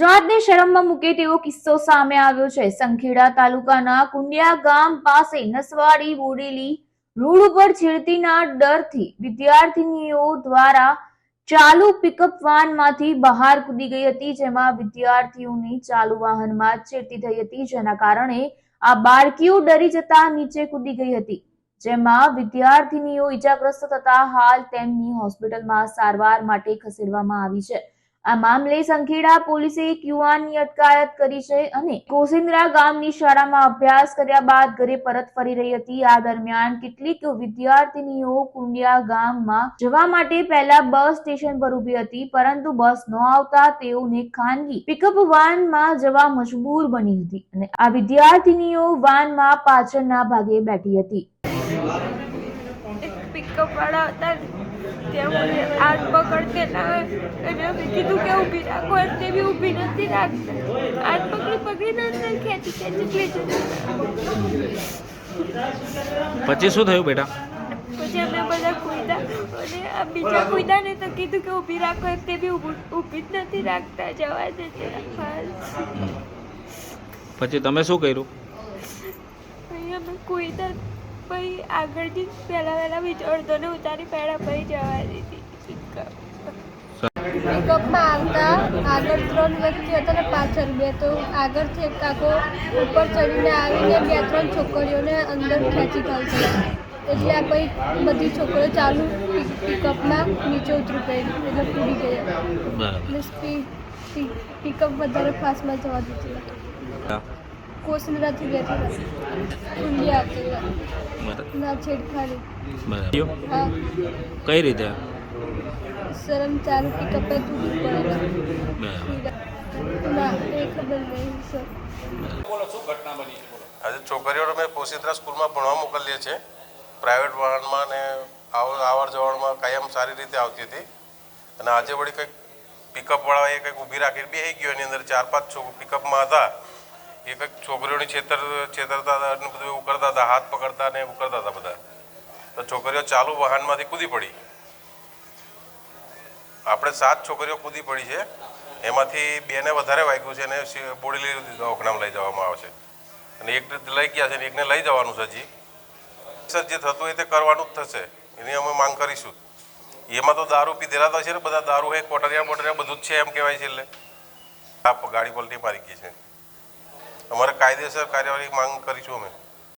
ગુજરાતને શરમમાં મૂકે તેવો કિસ્સો સામે આવ્યો છે. સંખેડા તાલુકાના કુંડિયા ગામ પાસે નસવાડી બોડેલી રોડ ઉપર છેડતીના ડરથી વિદ્યાર્થીનીઓ દ્વારા ચાલુ પિકઅપ વાનમાંથી બહાર કૂદી ગઈ હતી, જેમાં વિદ્યાર્થીઓની ચાલુ વાહનમાં છેડતી થઈ હતી, જેના કારણે આ બાળકીઓ ડરી જતા નીચે કૂદી ગઈ હતી. જેમાં વિદ્યાર્થીનીઓ ઈજાગ્રસ્ત થતા હાલ તેમની હોસ્પિટલમાં સારવાર માટે ખસેડવામાં આવી છે. આ મામલે સંખેડા પોલીસે એક યુવાનની અટકાયત કરી છે અને કોસિંદ્રા ગામની શાળામાં અભ્યાસ કર્યા બાદ ઘરે પરત ફરી રહી હતી. આ દરમિયાન કેટલીક વિદ્યાર્થીનીઓ કુંડિયા ગામમાં જવા માટે પહેલા બસ સ્ટેશન પર ઊભી હતી, પરંતુ બસ ન આવતા તેઓને ખાનગી પિકઅપ વાનમાં જવા મજબૂર બની હતી અને આ વિદ્યાર્થીનીઓ વાનમાં પાછળના ભાગે બેઠી હતી. વાળા હતા ત્યાં મને હાથ પકડતેલા અને અમે કીધું કે ઊભી રાખો તે બી ઊભી નથી રાખતા. હાથ પકડી પકડીને અંદર ખેંચી ખેંચી લઈ પછી શું થયું બેટા? પછી અમે બધા કુદા અને આ બીજા કૂદ્યા ને તો કીધું કે ઊભી રાખો તે બી ઊભું જ નથી રાખતા જવા દે છે પછી તમે શું કર્યું? અહીંયા અમે કૂદ્યા પછી આગળથી પહેલાં પહેલાં બીજો અડધોને ઉતારી પહેલાં પછી જવા દીધી પિકઅપ પિકઅપમાં આવતા આગળ ત્રણ વ્યક્તિ હતા ને પાછળ બે. તો આગળથી એક કાકો ઉપર ચડીને આવીને બે ત્રણ છોકરીઓને અંદર ખેંચી કાઢશે એટલે આ પછી બધી છોકરીઓ ચાલુ પિક- પિકઅપમાં નીચે ઉતરી પડી. એટલે પૂરી ગયા એટલે પિકઅપ વધારે ફાસ્ટમાં જવા દીધી. ઊંડિયા આપેલા બરાબર. ના છેડખાડી બરાબર. હા. કઈ રીતે? શરમ ચાલુ પિકઅપે તૂટી પડેલા બરાબર. ના એ ખબર નહીં સર આજે છોકરીઓને અમે પોસીત્રા સ્કૂલમાં ભણવા મોકલીએ છીએ. પ્રાઇવેટ વાહનમાં ને આવ- આવર જવરમાં કાયમ સારી રીતે આવતી હતી. અને આજે વળી કંઈક પિકઅપવાળાએ કંઈક ઊભી રાખીને બેસી ગયો. એની અંદર ચાર પાંચ છોક પિકઅપમાં હતા. કંઈક છોકરીઓની છેતર છેતરતા હતા અને બધું એવું કરતા હતા, હાથ પકડતા ને એવું કરતા હતા બધા. તો છોકરીઓ ચાલુ વાહનમાંથી કૂદી પડી. આપણે સાત છોકરીઓ કૂદી પડી છે. એમાંથી બેને વધારે વાગ્યું છે અને બોડી દવાખાનામાં લઈ જવામાં આવશે અને એક લઈ ગયા છે અને એકને લઈ જવાનું છે હજી. સર, જે થતું હોય તે કરવાનું જ થશે. એની અમે માંગ કરીશું. એમાં તો દારૂ પીધેલા તો છે ને બધા. દારૂ હે, કોટરિયા બોટરિયા બધું જ છે એમ કહેવાય છે એટલે. આ ગાડી પલટી મારી ગઈ છે. અમારે કાયદેસર કાર્યવાહી માંગ કરીશું અમે.